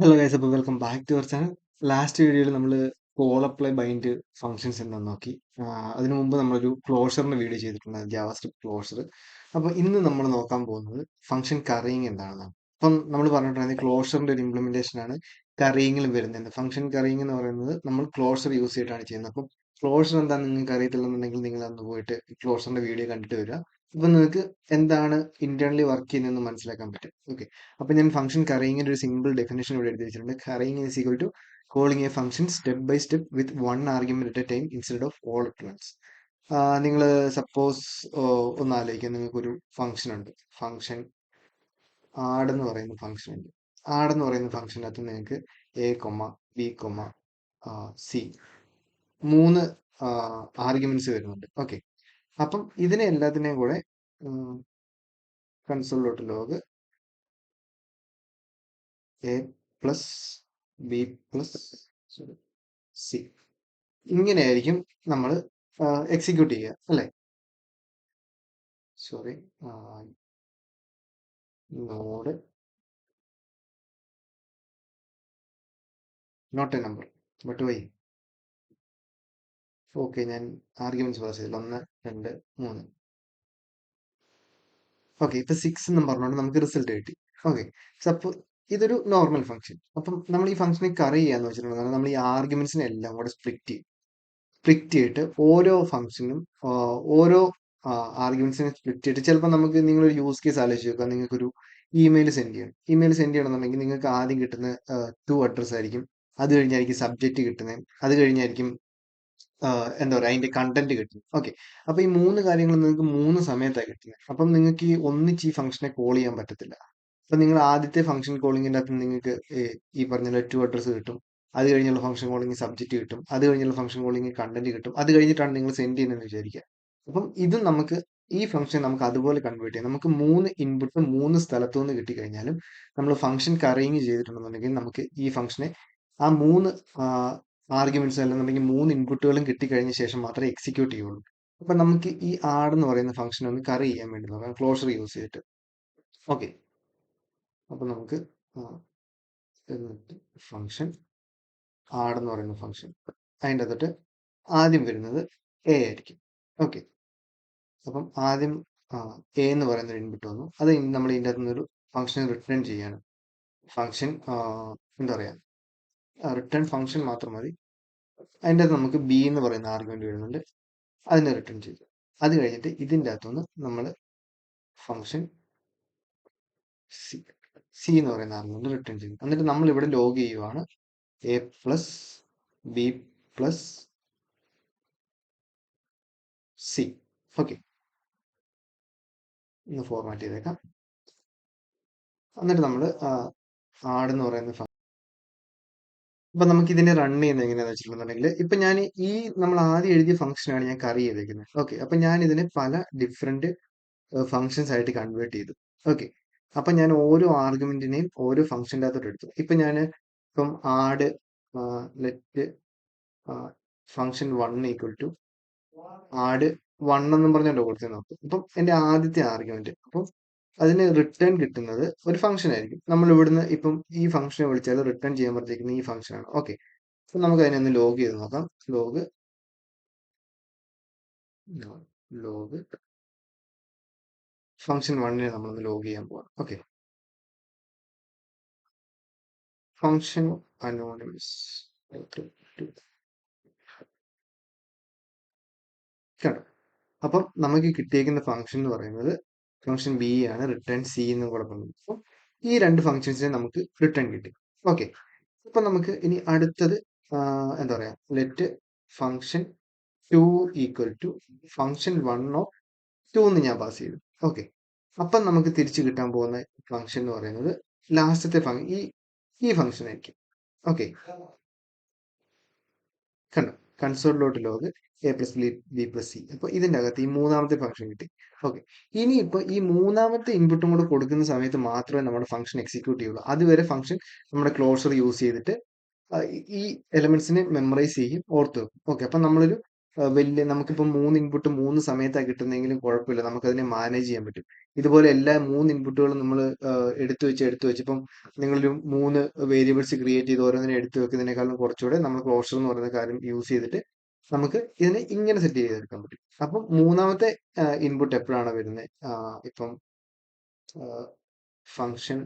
Hello guys അപ്പോൾ welcome back to our channel last വീഡിയോയിൽ നമ്മൾ കോൾ അപ്ലൈ ബൈൻഡ് ഫംഗ്ഷൻസ് എന്താ നോക്കി. അതിനു മുമ്പ് നമ്മളൊരു ക്ലോഷറിന് വീഡിയോ ചെയ്തിട്ടുണ്ട് ജാവാസ്ക്രിപ്റ്റ് ക്ലോഷർ അപ്പോൾ ഇന്ന് നമ്മൾ നോക്കാൻ പോകുന്നത് ഫംഗ്ഷൻ കറിയിങ് എന്താണെന്നാണ്. അപ്പം നമ്മൾ പറഞ്ഞിട്ടുണ്ടായിരുന്നത് ക്ലോഷറിന്റെ ഒരു ഇംപ്ലിമെന്റേഷൻ ആണ് കറിയിങ്ങിൽ വരുന്നത്. ഫംഗ്ഷൻ കറിയിങ് എന്ന് പറയുന്നത് നമ്മൾ ക്ലോഷർ യൂസ് ചെയ്തിട്ടാണ് ചെയ്യുന്നത്. അപ്പം ക്ലോഷർ എന്താണെന്ന് നിങ്ങൾക്ക് അറിയത്തില്ലെന്നുണ്ടെങ്കിൽ നിങ്ങൾ അന്ന് പോയിട്ട് ക്ലോഷറിന്റെ വീഡിയോ കണ്ടിട്ട് വരിക. അപ്പൊ നിങ്ങൾക്ക് എന്താണ് ഇന്റേണലി വർക്ക് ചെയ്യുന്നതെന്ന് മനസ്സിലാക്കാൻ പറ്റും. ഓക്കെ അപ്പൊ ഞാൻ ഫംഗ്ഷൻ കറിയിങ്ങിന്റെ ഒരു സിമ്പിൾ ഡെഫിനേഷൻ ഇവിടെ എടുത്ത് വെച്ചിട്ടുണ്ട്. Currying is equal to calling a function step by step with one argument at a time instead of all at once നിങ്ങൾ സപ്പോസ് ഒന്ന് ആലോചിക്കാം. നിങ്ങൾക്ക് ഒരു ഫംഗ്ഷൻ ഉണ്ട്. ഫംഗ്ഷൻ ആഡ് എന്ന് പറയുന്ന ഫംഗ്ഷൻ ഉണ്ട്. ആഡ് എന്ന് പറയുന്ന ഫംഗ്ഷനകത്ത് നിങ്ങൾക്ക് A comma B comma C മൂന്ന് ആർഗ്യുമെന്റ്സ് വരുന്നുണ്ട്. ഓക്കെ അപ്പം ഇതിനെ എല്ലാത്തിനെയും കൂടെ കൺസോളിലോട്ട് log A plus B plus C ഇങ്ങനെയായിരിക്കും നമ്മൾ എക്സിക്യൂട്ട് ചെയ്യുക അല്ലേ? Sorry node not a number but why okay ഞാൻ ആർഗ്യുമെന്റ്സ് പാസ് ചെയ്തില്ല ഒന്ന് രണ്ട് മൂന്ന്. ഓക്കെ ഇപ്പൊ സിക്സ് എന്നും പറഞ്ഞുകൊണ്ട് നമുക്ക് റിസൾട്ട് കിട്ടി. ഓക്കെ സപ്പോ ഇതൊരു നോർമൽ ഫംഗ്ഷൻ അപ്പം നമ്മൾ ഈ ഫംഗ്ഷനെ കറി ചെയ്യാന്ന് വെച്ചിട്ടുണ്ടെങ്കിൽ നമ്മൾ ഈ ആർഗ്യുമെന്റ്സിനെ എല്ലാം കൂടെ സ്പ്ലിറ്റ് ചെയ്യും. സ്പ്ലിറ്റ് ചെയ്തിട്ട് ഓരോ ഫംഗ്ഷനും ഓരോ ആർഗ്യുമെന്റ്സിനെ സ്പ്ലിറ്റ് ചെയ്തിട്ട് ചിലപ്പോൾ നമുക്ക് നിങ്ങൾ ഒരു യൂസ് കേസ് ആലോചിച്ച് നോക്കുക നിങ്ങൾക്കൊരു ഇമെയിൽ സെൻഡ് ചെയ്യണം. ഇമെയിൽ സെൻഡ് ചെയ്യണമെന്നുണ്ടെങ്കിൽ നിങ്ങൾക്ക് ആദ്യം കിട്ടുന്ന ടു അഡ്രസ് ആയിരിക്കും. അത് കഴിഞ്ഞായിരിക്കും സബ്ജക്റ്റ് കിട്ടുന്നത്. അത് കഴിഞ്ഞായിരിക്കും എന്താ പറയുക അതിന്റെ കണ്ടന്റ് കിട്ടുന്നത്. ഓക്കെ അപ്പൊ ഈ മൂന്ന് കാര്യങ്ങൾ നിങ്ങൾക്ക് മൂന്ന് സമയത്താണ് കിട്ടുന്നത് അപ്പം നിങ്ങൾക്ക് ഈ ഒന്നിച്ച് ഈ ഫംഗ്ഷനെ കോൾ ചെയ്യാൻ പറ്റത്തില്ല. അപ്പൊ നിങ്ങൾ ആദ്യത്തെ ഫംഗ്ഷൻ കോളിങ്ങിന്റെ അകത്ത് നിങ്ങൾക്ക് ഈ പറഞ്ഞ ടു അഡ്രസ് കിട്ടും. അത് കഴിഞ്ഞുള്ള ഫംഗ്ഷൻ കോളിംഗ് സബ്ജക്റ്റ് കിട്ടും. അത് കഴിഞ്ഞുള്ള ഫംഗ്ഷൻ കോളിംഗ് കണ്ടന്റ് കിട്ടും. അത് കഴിഞ്ഞിട്ടാണ് നിങ്ങൾ സെൻഡ് ചെയ്യുന്നതെന്ന് വിചാരിക്കുക. അപ്പം ഇതും നമുക്ക് ഈ ഫംഗ്ഷൻ നമുക്ക് അതുപോലെ കൺവേർട്ട് ചെയ്യാം. നമുക്ക് മൂന്ന് ഇൻപുട്ട് മൂന്ന് സ്ഥലത്തു നിന്ന് കിട്ടിക്കഴിഞ്ഞാലും നമ്മൾ ഫംഗ്ഷൻ കറിയിങ് ചെയ്തിട്ടുണ്ടെന്നുണ്ടെങ്കിൽ നമുക്ക് ഈ ഫംഗ്ഷനെ ആ മൂന്ന് ആർഗ്യുമെന്റ്സ് അല്ലെന്നുണ്ടെങ്കിൽ മൂന്ന് ഇൻപുട്ടുകളും കിട്ടിക്കഴിഞ്ഞ ശേഷം മാത്രമേ എക്സിക്യൂട്ട് ചെയ്യുള്ളൂ. അപ്പൊ നമുക്ക് ഈ ആഡ് എന്ന് പറയുന്ന ഫംഗ്ഷൻ ഒന്ന് കറി ചെയ്യാൻ വേണ്ടി നോക്കാം. ക്ലോഷർ യൂസ് ചെയ്തിട്ട്. ഓക്കെ അപ്പൊ നമുക്ക് ഫംഗ്ഷൻ ആഡ് എന്ന് പറയുന്ന ഫംഗ്ഷൻ അതിന്റെ അകത്തോട്ട് ആദ്യം വരുന്നത് എ ആയിരിക്കും. ഓക്കെ അപ്പം ആദ്യം എ എന്ന് പറയുന്ന ഒരു ഇൻപുട്ട് വന്നു. അത് നമ്മൾ ഇതിന്റെ അകത്തുനിന്നൊരു ഫംഗ്ഷൻ റിട്ടേൺ ചെയ്യാണ്. ഫംഗ്ഷൻ എന്താ പറയാ? റിട്ടേൺ ഫംഗ്ഷൻ മാത്രം മതി. അതിന്റെ അകത്ത് നമുക്ക് ബി എന്ന് പറയുന്ന ആർഗ്യുമെന്റ് വരുന്നുണ്ട്. അതിനെ റിട്ടേൺ ചെയ്തു അത് കഴിഞ്ഞിട്ട് ഇതിന്റെ അകത്തുനിന്ന് നമ്മൾ ഫംഗ്ഷൻ സി സി എന്ന് പറയുന്ന ആർഗ്യുമെന്റ് റിട്ടേൺ ചെയ്തു എന്നിട്ട് നമ്മൾ ഇവിടെ ലോഗ് ചെയ്യുവാണ്. A plus B plus C okay ഒന്ന് ഫോർമാറ്റ് ചെയ്തേക്കാം. എന്നിട്ട് നമ്മൾ ആഡ് എന്ന് പറയുന്ന അപ്പൊ നമുക്ക് ഇതിനെ റൺ ചെയ്യുന്നത് എങ്ങനെയാന്ന് വെച്ചിട്ടുണ്ടെന്നുണ്ടെങ്കിൽ ഇപ്പൊ ഞാൻ ഈ നമ്മൾ ആദ്യം എഴുതിയ ഫംഗ്ഷനാണ് ഞാൻ കറി ചെയ്തേക്കുന്നത് ഓക്കെ അപ്പൊ ഞാൻ ഇതിനെ പല ഡിഫറെന്റ് ഫംഗ്ഷൻസ് ആയിട്ട് കൺവേർട്ട് ചെയ്തു. ഓക്കെ അപ്പൊ ഞാൻ ഓരോ ആർഗ്യുമെന്റിനെയും ഓരോ ഫംഗ്ഷന്റെ അകത്തോട്ട് എടുത്തു. ഇപ്പൊ ഞാൻ ഇപ്പം add let function one equal to add one എന്നും പറഞ്ഞുകൊണ്ട് കൊടുത്തു നോക്കും അപ്പം എന്റെ ആദ്യത്തെ ആർഗ്യുമെന്റ് അപ്പം അതിന് റിട്ടേൺ കിട്ടുന്നത് ഒരു ഫംഗ്ഷൻ ആയിരിക്കും. നമ്മൾ ഇവിടുന്ന് ഇപ്പം ഈ ഫംഗ്ഷനെ വിളിച്ചാൽ റിട്ടേൺ ചെയ്യാൻ പറഞ്ഞിരിക്കുന്ന ഈ ഫംഗ്ഷൻ ആണ്. ഓക്കെ അപ്പൊ നമുക്ക് അതിനെ ഒന്ന് ലോഗ് ചെയ്ത് നോക്കാം. ലോഗ് ലോഗ് ഫംഗ്ഷൻ വണ്ണിനെ നമ്മളൊന്ന് ലോഗ് ചെയ്യാൻ പോവാം ഓക്കെ ഫംഗ്ഷൻ അനോണിമസ് കേട്ടോ അപ്പം നമുക്ക് കിട്ടിയേക്കുന്ന ഫംഗ്ഷൻ എന്ന് പറയുന്നത് ഫംഗ്ഷൻ ബി ആണ് റിട്ടേൺ സി എന്ന് കൂടെ പറഞ്ഞത്. അപ്പോൾ ഈ രണ്ട് ഫംഗ്ഷൻസിനെ നമുക്ക് റിട്ടേൺ കിട്ടി. ഓക്കെ അപ്പൊ നമുക്ക് ഇനി അടുത്തത് എന്താ പറയുക let function two equal to function one of two എന്ന് ഞാൻ പാസ് ചെയ്തു. ഓക്കെ അപ്പം നമുക്ക് തിരിച്ചു കിട്ടാൻ പോകുന്ന ഫംഗ്ഷൻ എന്ന് പറയുന്നത് ലാസ്റ്റത്തെ ഫങ് ഈ ഈ ഫംഗ്ഷൻ ആയിരിക്കും. ഓക്കെ കണ്ടോ? കൺസോളിലോട്ട് log A plus B B plus C അപ്പൊ ഇതിന്റെ അകത്ത് ഈ മൂന്നാമത്തെ ഫംഗ്ഷൻ കിട്ടി. ഓക്കെ ഇനി ഇപ്പൊ ഈ മൂന്നാമത്തെ ഇൻപുട്ടും കൂടെ കൊടുക്കുന്ന സമയത്ത് മാത്രമേ നമ്മുടെ ഫംഗ്ഷൻ എക്സിക്യൂട്ട് ചെയ്യുള്ളൂ. അതുവരെ ഫംഗ്ഷൻ നമ്മുടെ ക്ലോസർ യൂസ് ചെയ്തിട്ട് ഈ എലമെന്റ്സിനെ മെമ്മറൈസ് ചെയ്യും ഓർത്ത് വെക്കും. ഓക്കെ അപ്പൊ നമ്മളൊരു വലിയ നമുക്കിപ്പോൾ മൂന്ന് ഇൻപുട്ട് മൂന്ന് സമയത്താണ് കിട്ടുന്നെങ്കിലും കുഴപ്പമില്ല. നമുക്കതിനെ മാനേജ് ചെയ്യാൻ പറ്റും. ഇതുപോലെ എല്ലാ മൂന്ന് ഇൻപുട്ടുകളും നമ്മൾ എടുത്ത് വെച്ച്, എടുത്തു വെച്ച്. ഇപ്പം നിങ്ങളൊരു മൂന്ന് വേരിയബിൾസ് ക്രിയേറ്റ് ചെയ്ത് ഓരോന്നിനെ എടുത്തു വെക്കുന്നതിനേക്കാളും കുറച്ചുകൂടെ നമ്മൾ ക്ലോഷർ എന്ന് പറയുന്ന കാര്യം യൂസ് ചെയ്തിട്ട് നമുക്ക് ഇതിനെ ഇങ്ങനെ സെറ്റ് ചെയ്തെടുക്കാൻ പറ്റും. അപ്പം മൂന്നാമത്തെ ഇൻപുട്ട് എപ്പോഴാണ് വരുന്നത്? ഇപ്പം ഫംഗ്ഷൻ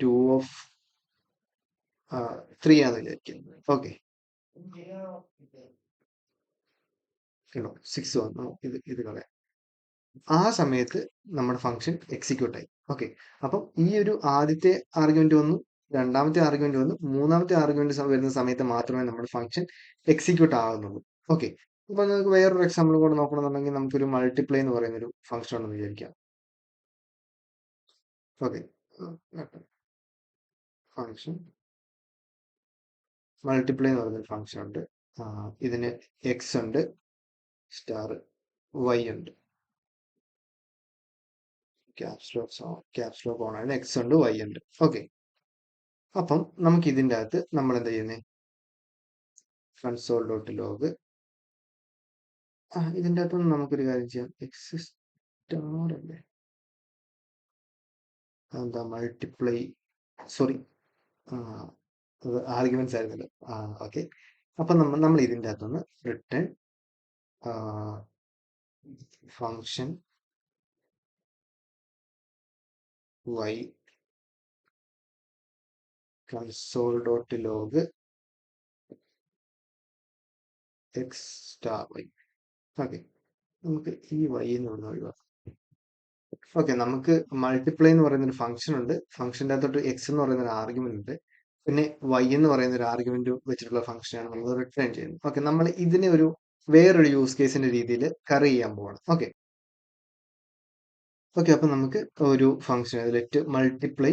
2 ഓഫ് ത്രീ 3 ആണെന്ന് വിചാരിക്കുക. ഓക്കെ. 6 വന്നു. ഇത് ഇത് കളയാം. ആ സമയത്ത് നമ്മുടെ ഫംഗ്ഷൻ എക്സിക്യൂട്ട് ആയി. ഓക്കെ. അപ്പം ഈ ഒരു ആദ്യത്തെ ആർഗ്യുമെന്റ് വന്നു. രണ്ടാമത്തെ ആർഗ്യുമെന്റ് വന്നു. മൂന്നാമത്തെ ആർഗ്യുമെന്റ് വരുന്ന സമയത്ത് മാത്രമേ നമ്മുടെ ഫംഗ്ഷൻ എക്സിക്യൂട്ട് ആകുന്നുള്ളൂ. ഓക്കെ. അപ്പൊ നിങ്ങൾക്ക് വേറൊരു എക്സാമ്പിൾ കൂടെ നോക്കണമെന്നുണ്ടെങ്കിൽ നമുക്കൊരു മൾട്ടിപ്ലൈ എന്ന് പറയുന്ന ഒരു ഫംഗ്ഷൻ ഉണ്ടെന്ന് വിചാരിക്കാം. ഓക്കെ. ഫംഗ്ഷൻ മൾട്ടിപ്ലൈ എന്ന് പറയുന്ന ഒരു ഫംഗ്ഷൻ ഉണ്ട്. ഇതിന് എക്സ് ഉണ്ട് സ്റ്റാർ വൈ ഉണ്ട്. Caps caps lock caps lock on ആണ് എക്സ് ഉണ്ട് വൈ ഉണ്ട്. ഓക്കെ. അപ്പം നമുക്ക് ഇതിന്റെ അകത്ത് നമ്മൾ എന്താ ചെയ്യുന്നത്? കൺസോൾ ഡോട്ട് ലോഗ് ആ ഇതിന്റെ അകത്ത് നമുക്കൊരു കാര്യം ചെയ്യാം. എക്സ് സ്റ്റാർ അല്ലേ? എന്താ മൾട്ടിപ്ലൈ സോറി അത് ആർഗ്യുമെന്റ്സ് ആയിരുന്നല്ലോ. ആ ഓക്കെ. അപ്പം നമ്മൾ നമ്മൾ ഇതിന്റെ അകത്തുനിന്ന് return function Y console dot log X star Y okay നമുക്ക് ഈ വൈ എന്ന് ഇവിടുന്ന് ഒഴിവാക്കാം. ഓക്കെ നമുക്ക് മൾട്ടിപ്ലൈ എന്ന് പറയുന്ന ഒരു ഫംഗ്ഷൻ ഉണ്ട് ഫംഗ്ഷന്റെ അകത്തോട്ട് എക്സ് എന്ന് പറയുന്ന ഒരു ആർഗ്യുമെന്റ് ഉണ്ട്. പിന്നെ വൈ എന്ന് പറയുന്ന ഒരു ആർഗ്യുമെന്റ് വെച്ചിട്ടുള്ള ഫംഗ്ഷനാണ് നമ്മൾ റിട്ടേൺ ചെയ്യുന്നത്. ഓക്കെ നമ്മൾ ഇതിനെ ഒരു വേറൊരു യൂസ് കേസിന്റെ രീതിയിൽ കറി ചെയ്യാൻ പോവാണ്. ഓക്കെ ഓക്കെ അപ്പൊ നമുക്ക് ഒരു function let multiply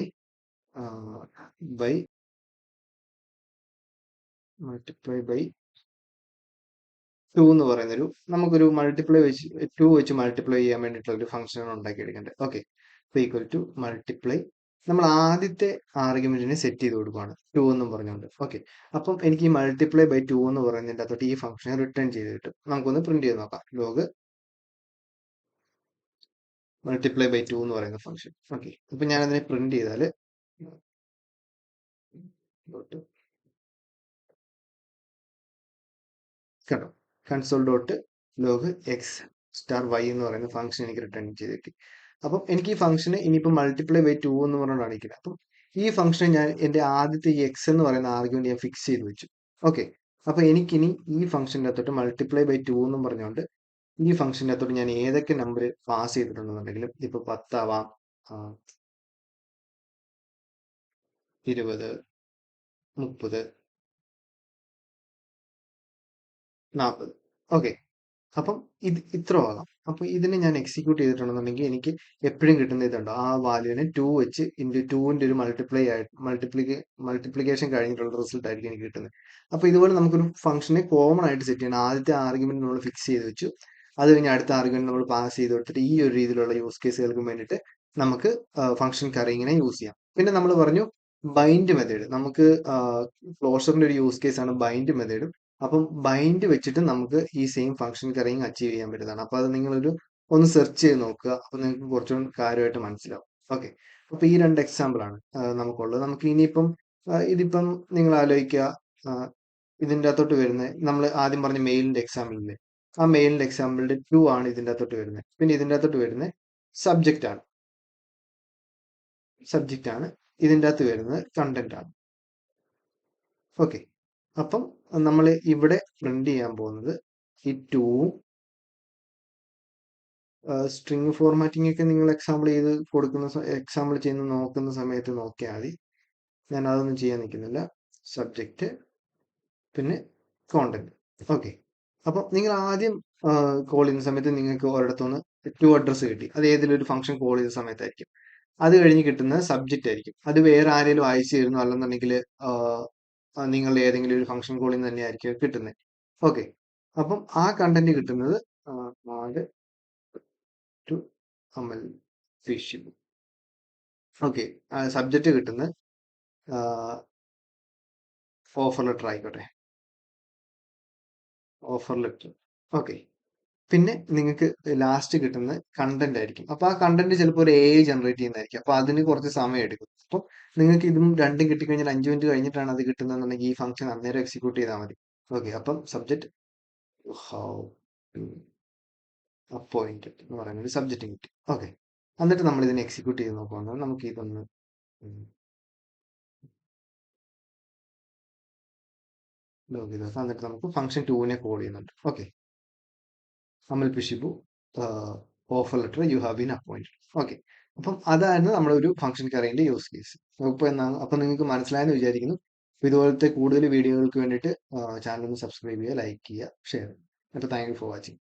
by. Multiply by two എന്ന് പറയുന്നൊരു നമുക്കൊരു മൾട്ടിപ്ലൈ വെച്ച് ടു വെച്ച് മൾട്ടിപ്ലൈ ചെയ്യാൻ വേണ്ടിയിട്ടുള്ള ഒരു ഫംഗ്ഷനാണ് ഉണ്ടാക്കിയെടുക്കേണ്ടത്. ഓക്കെ. അപ്പോൾ ഈക്വൽ ടു മൾട്ടിപ്ലൈ. നമ്മൾ ആദ്യത്തെ ആർഗ്യുമെന്റിനെ സെറ്റ് ചെയ്ത് കൊടുക്കുകയാണ് ടു എന്നും പറഞ്ഞുകൊണ്ട്. ഓക്കെ. അപ്പം എനിക്ക് ഈ മൾട്ടിപ്ലൈ ബൈ ടു എന്ന് പറയുന്നതിന്റെ അകത്തോട്ട് ഈ ഫംഗ്ഷനെ റിട്ടേൺ ചെയ്ത് കിട്ടും നമുക്കൊന്ന് പ്രിന്റ് ചെയ്ത് നോക്കാം. ലോഗ് മൾട്ടിപ്ലൈ ബൈ ടു എന്ന് പറയുന്ന ഫംഗ്ഷൻ. ഓക്കെ. അപ്പം ഞാനതിനെ പ്രിന്റ് ചെയ്താൽ കേട്ടോ console dot log X star Y എന്ന് പറയുന്ന ഫംഗ്ഷൻ എനിക്ക് റിട്ടേൺ ചെയ്ത് കിട്ടി അപ്പം എനിക്ക് ഈ ഫംഗ്ഷന് ഇനിയിപ്പോൾ മൾട്ടിപ്ലൈ ബൈ ടു എന്ന് പറഞ്ഞാണ് ഇരിക്കുന്നത് അപ്പം ഈ ഫംഗ്ഷൻ ഞാൻ എന്റെ ആദ്യത്തെ ഈ എക്സ് എന്ന് പറയുന്ന ആർഗ്യുമെന്റ് ഞാൻ ഫിക്സ് ചെയ്ത് വെച്ചു. ഓക്കെ അപ്പൊ എനിക്കിനി ഈ ഫംഗ്ഷന്റെ അകത്തോട്ട് മൾട്ടിപ്ലൈ ബൈ ടു എന്നും പറഞ്ഞുകൊണ്ട് ഈ ഫംഗ്ഷന്റെ അകത്തോട്ട് ഞാൻ ഏതൊക്കെ നമ്പർ പാസ് ചെയ്തിട്ടുണ്ടെന്നുണ്ടെങ്കിലും ഇപ്പൊ പത്താവാം ഇരുപത് മുപ്പത് നാൽപ്പത് ഓക്കെ. അപ്പം ഇത് ഇത്ര ആകാം അപ്പൊ ഇതിനെ ഞാൻ എക്സിക്യൂട്ട് ചെയ്തിട്ടുണ്ടെന്നുണ്ടെങ്കിൽ എനിക്ക് എപ്പോഴും കിട്ടുന്ന ഇതുണ്ടോ. ആ വാല്യൂവിനെ ടു വെച്ച് ഇന്റു ടുവിന്റെ ഒരു മൾട്ടിപ്ലൈ ആയിട്ട് മൾട്ടിപ്ലിക്കേ മൾട്ടിപ്ലിക്കേഷൻ കഴിഞ്ഞിട്ടുള്ള റിസൾട്ട് ആയിരിക്കും എനിക്ക് കിട്ടുന്നത്. അപ്പൊ ഇതുപോലെ നമുക്കൊരു ഫംഗ്ഷനെ കോമൺ ആയിട്ട് സെറ്റ് ചെയ്യണം. ആദ്യത്തെ ആർഗ്യുമെന്റ് നമ്മൾ ഫിക്സ് ചെയ്ത് വെച്ചു. അത് കഴിഞ്ഞ് അടുത്ത ആർഗ്യുമെന്റ് നമ്മൾ പാസ് ചെയ്ത് കൊടുത്തിട്ട് ഈ ഒരു രീതിയിലുള്ള യൂസ് കേസുകൾക്ക് വേണ്ടിയിട്ട് നമുക്ക് ഫംഗ്ഷൻ കറിങ്ങിനെ യൂസ് ചെയ്യാം. പിന്നെ നമ്മൾ പറഞ്ഞു ബൈൻഡ് മെത്തേഡ് നമുക്ക് ക്ലോഷറിന്റെ ഒരു യൂസ് കേസ് ആണ് ബൈൻഡ് മെത്തേഡ് അപ്പം ബൈൻഡ് വെച്ചിട്ട് നമുക്ക് ഈ സെയിം ഫംഗ്ഷൻ കറിയും അച്ചീവ് ചെയ്യാൻ പറ്റുന്നതാണ്. അപ്പൊ അത് നിങ്ങളൊരു ഒന്ന് സെർച്ച് ചെയ്ത് നോക്കുക. അപ്പൊ നിങ്ങൾക്ക് കുറച്ചുകൂടി കാര്യമായിട്ട് മനസ്സിലാവും. ഓക്കെ അപ്പൊ ഈ രണ്ട് എക്സാമ്പിൾ ആണ് നമുക്കുള്ളത്. നമുക്ക് ഇനിയിപ്പം ഇതിപ്പം നിങ്ങൾ ആലോചിക്കുക ഇതിന്റെ അകത്തോട്ട് വരുന്നത് നമ്മൾ ആദ്യം പറഞ്ഞ മെയിലിന്റെ എക്സാമ്പിളിന്റെ ആ മെയിലിന്റെ എക്സാമ്പിളിന്റെ ടു ആണ് ഇതിന്റെ അകത്തോട്ട് വരുന്നത്. പിന്നെ ഇതിന്റെ അകത്തോട്ട് വരുന്നത് സബ്ജക്റ്റ് ആണ്. സബ്ജക്റ്റ് ആണ്. ഇതിന്റെ അകത്ത് വരുന്നത് കണ്ടന്റ് ആണ്. ഓക്കെ അപ്പം നമ്മൾ ഇവിടെ പ്രിന്റ് ചെയ്യാൻ പോകുന്നത് ഈ ടൂവും സ്ട്രിങ് ഫോർമാറ്റിംഗ് ഒക്കെ നിങ്ങൾ എക്സാമ്പിൾ ചെയ്ത് കൊടുക്കുന്ന എക്സാമ്പിൾ ചെയ്യുന്ന നോക്കുന്ന സമയത്ത് നോക്കിയാൽ മതി. ഞാൻ അതൊന്നും ചെയ്യാൻ നിൽക്കുന്നില്ല. സബ്ജക്റ്റ് പിന്നെ കോണ്ടന്റ് ഓക്കെ അപ്പം നിങ്ങൾ ആദ്യം കോൾ ചെയ്യുന്ന സമയത്ത് നിങ്ങൾക്ക് ഒരിടത്തുനിന്ന് ടു അഡ്രസ്സ് കിട്ടി. അത് ഏതെങ്കിലും ഒരു ഫംഗ്ഷൻ കോൾ ചെയ്ത സമയത്തായിരിക്കും. അത് കഴിഞ്ഞ് കിട്ടുന്ന സബ്ജക്റ്റ് ആയിരിക്കും. അത് വേറെ ആരെങ്കിലും അയച്ചു തരുന്നു അല്ലെന്നുണ്ടെങ്കിൽ നിങ്ങളുടെ ഏതെങ്കിലും ഒരു ഫംഗ്ഷൻ കോളിൽ നിന്ന് തന്നെയായിരിക്കും കിട്ടുന്നത് ഓക്കെ അപ്പം ആ കണ്ടന്റ് കിട്ടുന്നത് ടു ഓക്കെ സബ്ജക്റ്റ് കിട്ടുന്ന ഓഫർ ലെറ്റർ ആയിക്കോട്ടെ. ഓഫർ ലെറ്റർ ഓക്കെ പിന്നെ നിങ്ങൾക്ക് ലാസ്റ്റ് കിട്ടുന്ന കണ്ടന്റ് ആയിരിക്കും. അപ്പൊ ആ കണ്ടന്റ് ചിലപ്പോൾ ഒരു എ ജനറേറ്റ് ചെയ്യുന്നതായിരിക്കും. അപ്പൊ അതിന് കുറച്ച് സമയം എടുക്കും. അപ്പോൾ നിങ്ങൾക്ക് ഇതും രണ്ടും കിട്ടിക്കഴിഞ്ഞാൽ അഞ്ച് മിനിറ്റ് കഴിഞ്ഞിട്ടാണ് അത് കിട്ടുന്നതെന്നുണ്ടെങ്കിൽ ഈ ഫംഗ്ഷൻ അന്നേരം എക്സിക്യൂട്ട് ചെയ്താൽ മതി. ഓക്കെ അപ്പം സബ്ജക്ട് ഹൗ അപ്പോയിന്റഡ് എന്ന് പറയുന്ന ഒരു സബ്ജക്റ്റ് കിട്ടി. ഓക്കെ എന്നിട്ട് നമ്മൾ ഇതിനെ എക്സിക്യൂട്ട് ചെയ്ത് നോക്കുകയാണെങ്കിൽ നമുക്ക് ഇതൊന്ന് ലോഗ് എന്നിട്ട് നമുക്ക് ഫംഗ്ഷൻ ടൂവിനെ കോൾ ചെയ്യുന്നുണ്ട്. Okay Amal പിഷിബു offer letter you have been appointed okay അപ്പം അതായിരുന്നു നമ്മുടെ ഒരു ഫംഗ്ഷൻ കറിയുടെ യൂസ് കേസ് അപ്പോൾ എന്നാണ് അപ്പം നിങ്ങൾക്ക് മനസ്സിലായെന്ന് വിചാരിക്കുന്നു. ഇതുപോലത്തെ കൂടുതൽ വീഡിയോകൾക്ക് വേണ്ടിയിട്ട് ചാനൽ ഒന്ന് സബ്സ്ക്രൈബ് ചെയ്യുക ലൈക്ക് ചെയ്യുക ഷെയർ ചെയ്യുക. അപ്പോൾ താങ്ക് യു ഫോർ വാച്ചിങ്